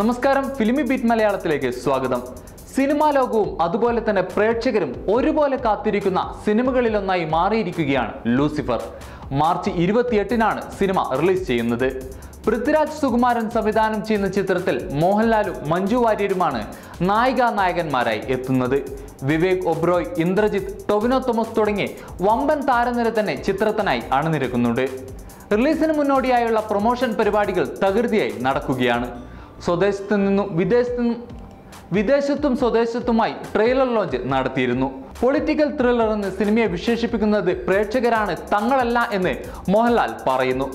നമസ്കാരം ഫിലിമി ബീറ്റ് മലയാളത്തിലേക്ക് സ്വാഗതം. സിനിമാ ലോകവും അതുപോലെ തന്നെ പ്രേക്ഷകരും ഒരുപോലെ കാത്തിരിക്കുന്ന സിനിമകളിലൊന്നായി മാറിയിരിക്കുകയാണ് ലൂസിഫർ. മാർച്ച് ഇരുപത്തിയെട്ടിനാണ് സിനിമ റിലീസ് ചെയ്യുന്നത്. പൃഥ്വിരാജ് സുകുമാരൻ സംവിധാനം ചെയ്യുന്ന ചിത്രത്തിൽ മോഹൻലാലും മഞ്ജു വാര്യരുമാണ് നായിക നായകന്മാരായി എത്തുന്നത്. വിവേക് ഒബ്രോയ് ഇന്ദ്രജിത്ത് ടൊവിനോ തോമസ് തുടങ്ങി വമ്പൻ താരനിര തന്നെ ചിത്രത്തിനായി അണിനിരക്കുന്നുണ്ട്. റിലീസിന് മുന്നോടിയായുള്ള പ്രൊമോഷൻ പരിപാടികൾ തകൃതിയായി നടക്കുകയാണ്. സ്വദേശത്തു നിന്നും വിദേശത്തു നിന്നും വിദേശത്തും സ്വദേശത്തുമായി ട്രെയിലർ ലോഞ്ച് നടത്തിയിരുന്നു. പൊളിറ്റിക്കൽ ത്രില്ലർ എന്ന് സിനിമയെ വിശേഷിപ്പിക്കുന്നത് പ്രേക്ഷകരാണ് തങ്ങളല്ല എന്ന് മോഹൻലാൽ പറയുന്നു.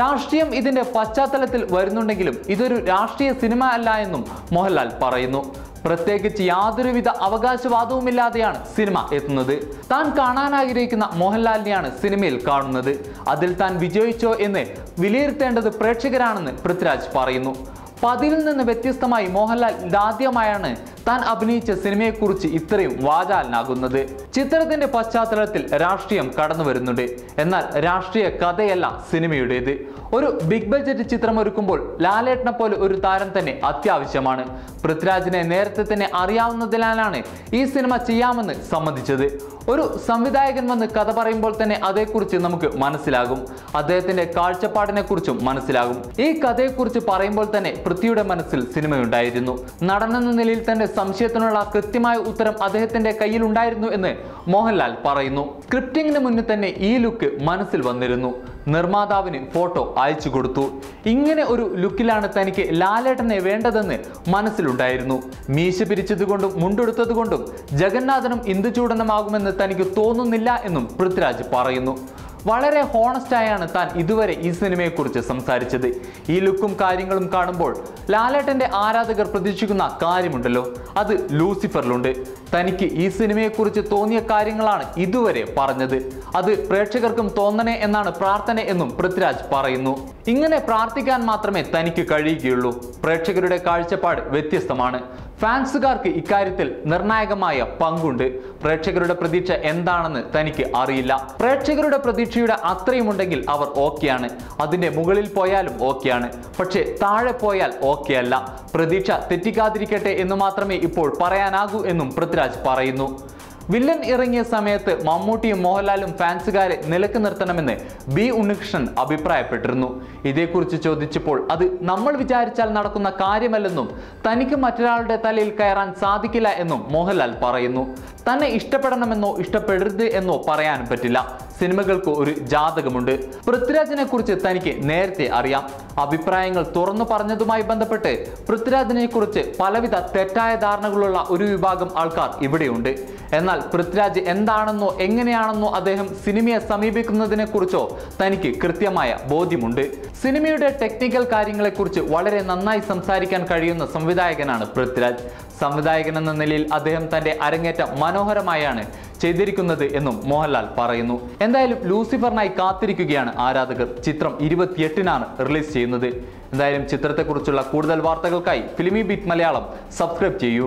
രാഷ്ട്രീയം ഇതിന്റെ പശ്ചാത്തലത്തിൽ വരുന്നുണ്ടെങ്കിലും ഇതൊരു രാഷ്ട്രീയ സിനിമ അല്ല എന്നും മോഹൻലാൽ പറയുന്നു. പ്രത്യേകിച്ച് യാതൊരുവിധ അവകാശവാദവുമില്ലാതെയാണ് സിനിമ എത്തുന്നത്. താൻ കാണാൻ ആഗ്രഹിക്കുന്ന മോഹൻലാലിനെയാണ് സിനിമയിൽ കാണുന്നത്. അതിൽ താൻ വിജയിച്ചോ എന്ന് വിലയിരുത്തേണ്ടത് പ്രേക്ഷകരാണെന്ന് പൃഥ്വിരാജ് പറയുന്നു. പതിവിൽ നിന്ന് വ്യത്യസ്തമായി മോഹൻലാൽ ഇതാദ്യമായാണ് താൻ അഭിനയിച്ച സിനിമയെക്കുറിച്ച് ഇത്രയും വാചാലനാകുന്നത്. ചിത്രത്തിന്റെ പശ്ചാത്തലത്തിൽ രാഷ്ട്രീയം കടന്നു വരുന്നുണ്ട് എന്നാൽ രാഷ്ട്രീയ കഥയല്ല സിനിമയുടേത്. ഒരു ബിഗ് ബഡ്ജറ്റ് ചിത്രം ഒരുക്കുമ്പോൾ ലാലേട്ടനെ പോലെ ഒരു താരം തന്നെ അത്യാവശ്യമാണ്. പൃഥ്വിരാജിനെ നേരത്തെ തന്നെ അറിയാവുന്നതിനാലാണ് ഈ സിനിമ ചെയ്യാമെന്ന് സമ്മതിച്ചത്. ഒരു സംവിധായകൻ വന്ന് കഥ പറയുമ്പോൾ തന്നെ അതേക്കുറിച്ച് നമുക്ക് മനസ്സിലാകും. അദ്ദേഹത്തിന്റെ കാഴ്ചപ്പാടിനെ കുറിച്ചും മനസ്സിലാകും. ഈ കഥയെക്കുറിച്ച് പറയുമ്പോൾ തന്നെ പൃഥ്വിയുടെ മനസ്സിൽ സിനിമയുണ്ടായിരുന്നു. നടനെന്ന നിലയിൽ തന്റെ സംശയത്തിനുള്ള കൃത്യമായ ഉത്തരം അദ്ദേഹത്തിന്റെ കയ്യിൽ ഉണ്ടായിരുന്നു എന്ന് മോഹൻലാൽ പറയുന്നു. സ്ക്രിപ്റ്റിംഗിന് മുന്നിൽ തന്നെ ഈ ലുക്ക് മനസ്സിൽ വന്നിരുന്നു. നിർമ്മാതാവിന് ഫോട്ടോ അയച്ചു കൊടുത്തു. ഇങ്ങനെ ഒരു ലുക്കിലാണ് തനിക്ക് ലാലേട്ടനെ വേണ്ടതെന്ന് മനസ്സിലുണ്ടായിരുന്നു. മീശ പിരിച്ചതുകൊണ്ടും മുണ്ടെടുത്തതുകൊണ്ടും ജഗന്നാഥനും ഇന്ദുചൂടനുമാകുമെന്ന് തനിക്ക് തോന്നുന്നില്ല എന്നും പൃഥ്വിരാജ് പറയുന്നു. വളരെ ഹോണസ്റ്റ് ആയാണ് താൻ ഇതുവരെ ഈ സിനിമയെക്കുറിച്ച് സംസാരിച്ചത്. ഈ ലുക്കും കാര്യങ്ങളും കാണുമ്പോൾ ലാലേട്ടന്റെ ആരാധകർ പ്രതീക്ഷിക്കുന്ന കാര്യമുണ്ടല്ലോ. അത് ലൂസിഫറിലുണ്ട്. തനിക്ക് ഈ സിനിമയെക്കുറിച്ച് തോന്നിയ കാര്യങ്ങളാണ് ഇതുവരെ പറഞ്ഞത്. അത് പ്രേക്ഷകർക്കും തോന്നണേ എന്നാണ് പ്രാർത്ഥന എന്നും പൃഥ്വിരാജ് പറയുന്നു. ഇങ്ങനെ പ്രാർത്ഥിക്കാൻ മാത്രമേ തനിക്ക് കഴിയുകയുള്ളൂ. പ്രേക്ഷകരുടെ കാഴ്ചപ്പാട് വ്യത്യസ്തമാണ്. ഫാൻസുകാർക്ക് ഇക്കാര്യത്തിൽ നിർണായകമായ പങ്കുണ്ട്. പ്രേക്ഷകരുടെ പ്രതീക്ഷ എന്താണെന്ന് തനിക്ക് അറിയില്ല. പ്രേക്ഷകരുടെ പ്രതീക്ഷയുടെ അത്രയും ഉണ്ടെങ്കിൽ അവർ ഓക്കെയാണ്. അതിന്റെ മുകളിൽ പോയാലും ഓക്കെയാണ്. പക്ഷേ താഴെ പോയാൽ ഓക്കെ അല്ല പ്രതീക്ഷ തെറ്റിക്കാതിരിക്കട്ടെ എന്ന് മാത്രമേ ഇപ്പോൾ പറയാനാകൂ എന്നും പൃഥ്വിരാജ് പറയുന്നു. വില്ലൻ ഇറങ്ങിയ സമയത്ത് മമ്മൂട്ടിയും മോഹൻലാലും ഫാൻസുകാരെ നിലയ്ക്ക് നിർത്തണമെന്ന് ബി ഉണ്ണികൃഷ്ണൻ അഭിപ്രായപ്പെട്ടിരുന്നു. ഇതേക്കുറിച്ച് ചോദിച്ചപ്പോൾ അത് നമ്മൾ വിചാരിച്ചാൽ നടക്കുന്ന കാര്യമല്ലെന്നും തനിക്ക് മറ്റൊരാളുടെ തലയിൽ കയറാൻ സാധിക്കില്ല എന്നും മോഹൻലാൽ പറയുന്നു. തന്നെ ഇഷ്ടപ്പെടണമെന്നോ ഇഷ്ടപ്പെടരുത് എന്നോ പറയാൻ പറ്റില്ല. സിനിമകൾക്ക് ഒരു ജാതകമുണ്ട്. പൃഥ്വിരാജിനെ കുറിച്ച് തനിക്ക് നേരത്തെ അറിയാം. അഭിപ്രായങ്ങൾ തുറന്നു പറഞ്ഞതുമായി ബന്ധപ്പെട്ട് പൃഥ്വിരാജിനെ കുറിച്ച് പലവിധ തെറ്റായ ധാരണകളുള്ള ഒരു വിഭാഗം ആൾക്കാർ ഇവിടെയുണ്ട്. എന്നാൽ പൃഥ്വിരാജ് എന്താണെന്നോ എങ്ങനെയാണെന്നോ അദ്ദേഹം സിനിമയെ സമീപിക്കുന്നതിനെ കുറിച്ചോ തനിക്ക് കൃത്യമായ ബോധ്യമുണ്ട്. സിനിമയുടെ ടെക്നിക്കൽ കാര്യങ്ങളെക്കുറിച്ച് വളരെ നന്നായി സംസാരിക്കാൻ കഴിയുന്ന സംവിധായകനാണ് പൃഥ്വിരാജ്. സംവിധായകൻ എന്ന നിലയിൽ അദ്ദേഹം തന്റെ അരങ്ങേറ്റം മനോഹരമായാണ് ചെയ്തിരിക്കുന്നത് എന്നും മോഹൻലാൽ പറയുന്നു. എന്തായാലും ലൂസിഫറിനായി കാത്തിരിക്കുകയാണ് ആരാധകർ. ചിത്രം ഇരുപത്തിയെട്ടിനാണ് റിലീസ് ചെയ്യുന്നത്. എന്തായാലും ചിത്രത്തെക്കുറിച്ചുള്ള കൂടുതൽ വാർത്തകൾക്കായി ഫിലിമി ബിറ്റ് മലയാളം സബ്സ്ക്രൈബ് ചെയ്യൂ.